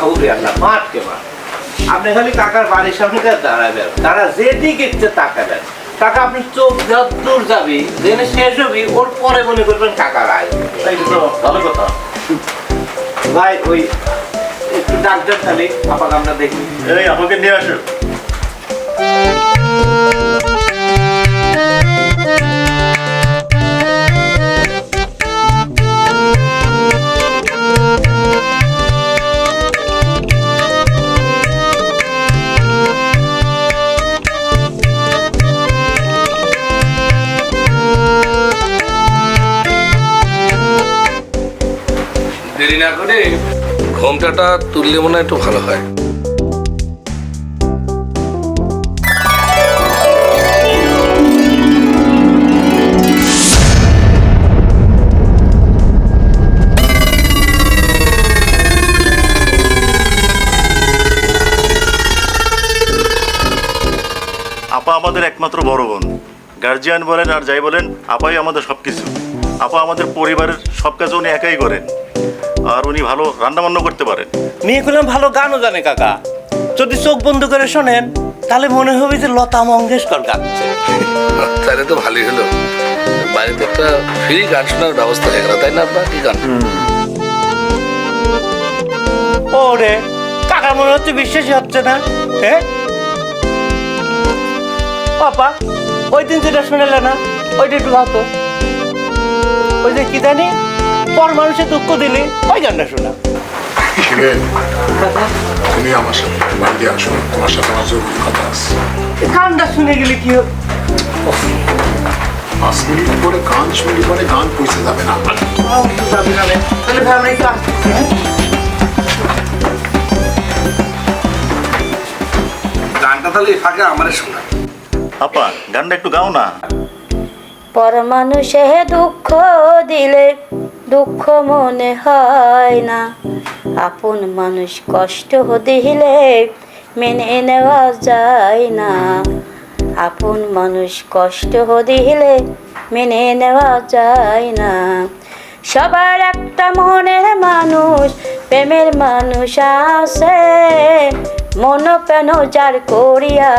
উড়ে আল্লাহ মাঠকে মাঠ আপনি খালি কাকার বাড়ির সামনে দাঁড়াবেন। তারা যেদিকে ইচ্ছে তাকাবেন। কাকা, আপনি চোখ যতদূর যাবি, জেনে শেষ হবি, ওর পরে মনে করবেন কাকার তাই তো, ভালো কথা। ভাই, ওই একটু ডাক্তার খালি, আপাকে আমরা দেখি। এই আমাকে নিয়ে আসো। দেরি না করে ঘোমটাটা তুললে মনে হয় একটু ভালো হয়। আপা আমাদের একমাত্র বড় বোন। গার্জিয়ান বলেন আর যাই বলেন, আপাই আমাদের সব কিছু আপা আমাদের পরিবারের সব কাজ উনি একাই করেন। আর উনি ভালো রান্না বান্না করতে পারেন। মেয়েগুলো ভালো গানও জানে কাকা। যদি চোখ বন্ধ করে শোনেন তাহলে মনে হবে যে লতা মঙ্গেশকর গাচ্ছে। তাহলে তো ভালোই হলো। বাড়িতে একটা ফ্রি গান শোনার ব্যবস্থা হয়ে গেল তাই না আপনার? কি গান? ওরে কাকা মনে হচ্ছে বিশ্বাসই হচ্ছে না হ্যাঁ পাপা ওই দিন যেটা শুনেলে না ওইটা একটু ভাবতো। ওই যে কি জানি পর মানুষের দুঃখ দিলে ওই গানটা শোনা। তুমি আমার সাথে বাড়ি আসো তোমার সাথে আমার জরুরি কথা আছে। গানটা শুনে গেলে কি হবে? পাঁচ মিনিট পরে গান শুনলে পরে গান পৌঁছে যাবে না। তাহলে ভাই আমরা একটু আসতেছি হ্যাঁ? গানটা তাহলে ফাঁকে আমারে শোনা। আপা গানটা একটু গাও না। পর মানুষে দুঃখ দিলে দুঃখ মনে হয় না। আপন মানুষ কষ্ট দিলে মেনে নেওয়া যায় না। আপন মানুষ কষ্ট দিলে মেনে নেওয়া যায় না। সবার একটা মনের মানুষ, প্রেমের মানুষ আছে। মন পেন যার করিয়া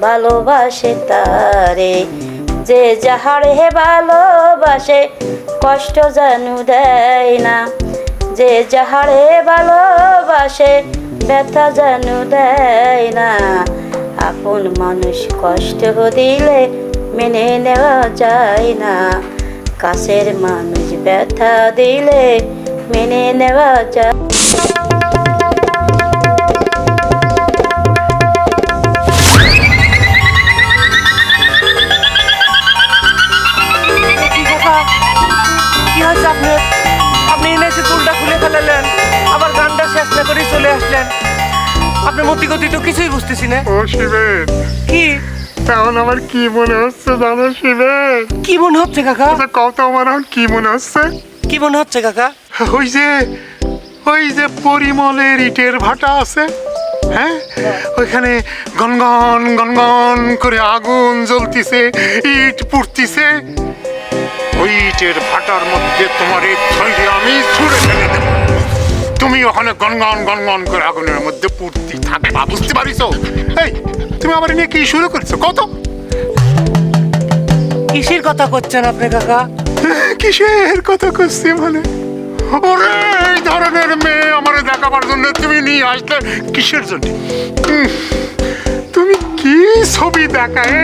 ভালোবাসে তারে। যে যাহার হে ভালোবাসে, কষ্ট জানু দেয় না। যে যাহার হে ভালোবাসে, ব্যথা জানু দেয় না। আপন মানুষ কষ্ট দিলে মেনে নেওয়া যায় না। কাছের মানুষ ব্যথা দিলে মেনে নেওয়া যায় আসলেন আপনার মতি গতি তো কিছুই বুঝতেছি না। ও শিবেন। কি? এখন আমার কি মনে হচ্ছে জানো শিবেন? কি মনে হচ্ছে কাকা? আচ্ছা কত আমার এখন কি মনে হচ্ছে? কি মনে হচ্ছে কাকা? ওই যে ওই যে পরিমলের ইটের ভাটা আছে হ্যাঁ? ওইখানে গনগন গনগন করে আগুন জ্বলতিছে ইট পুড়তিছে। ওই ইটের ভাটার মধ্যে তোমার এই আমি ছুঁড়ে ফেলে দেব। তুমি ওখানে গনগন গনগন করে আগুনের মধ্যে পুড়তি থাকবা বুঝতে পারিস এই তুমি আমার নিয়ে কি শুরু করছ? কত? কিসের কথা করছেন আপনি কাকা? কিসের কথা করছি মানে? ওরে এই ধরনের মেয়ে আমার দেখাবার জন্য তুমি নিয়ে আসলে কিসের জন্য? তুমি কি ছবি দেখায়?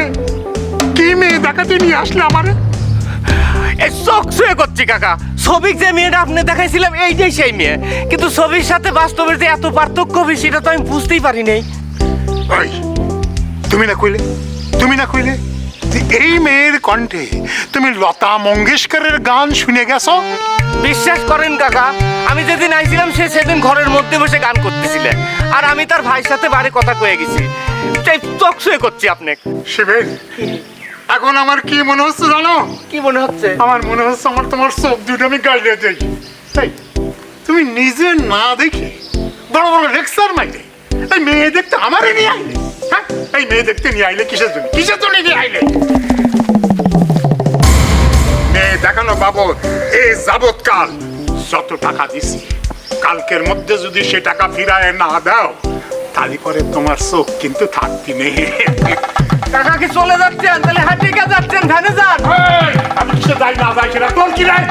কি মেয়ে দেখাতে নিয়ে আসলে আমারে? এই চোখ ছুঁয়ে করছি কাকা। ছবি যে মেয়েটা আপনি দেখাইছিলাম এইটাই সেই মেয়ে। কিন্তু ছবির সাথে বাস্তবের যে এত পার্থক্য হবে সেটা তো আমি বুঝতেই পারি নাই। ওই তুমি না কইলে? তুমি না কইলে? যে এই মেয়ের কণ্ঠে তুমি লতা মঙ্গেশকরের গান শুনে গেছো? বিশ্বাস করেন কাকা আমি যেদিন আইছিলাম সে সেদিন ঘরের মধ্যে বসে গান করতেছিলেন। আর আমি তার ভাইয়ের সাথে বাড়ি কথা কয়ে গেছি। তাই চোখ ছুঁয়ে করছি আপনি। শিবেন এখন আমার কি মনে হচ্ছে জানো? কি মনে হচ্ছে? আমার মনে হচ্ছে আমার তোমার চোখ দুটো আমি যাই। তাই তুমি নিজে না দেখে বড় বড় লেকচার মাইলে এই মেয়ে দেখতে আমারই নিয়ে আইলে হ্যাঁ? এই মেয়ে দেখতে নিয়ে আইলে কিসের জন্য? কিসের জন্য নিয়ে আইলে? মেয়ে দেখানো বাবদ এ যাবৎকাল যত টাকা দিছি কালকের মধ্যে যদি সে টাকা ফিরায় না দাও তারি পরে তোমার চোখ কিন্তু থাকবি নেই। কাকা কি চলে যাচ্ছেন? তাহলে হাঁটিকে যাচ্ছেন? ধানে যান। আমি কিসে যাই না যাই সেটা তোর কি নাই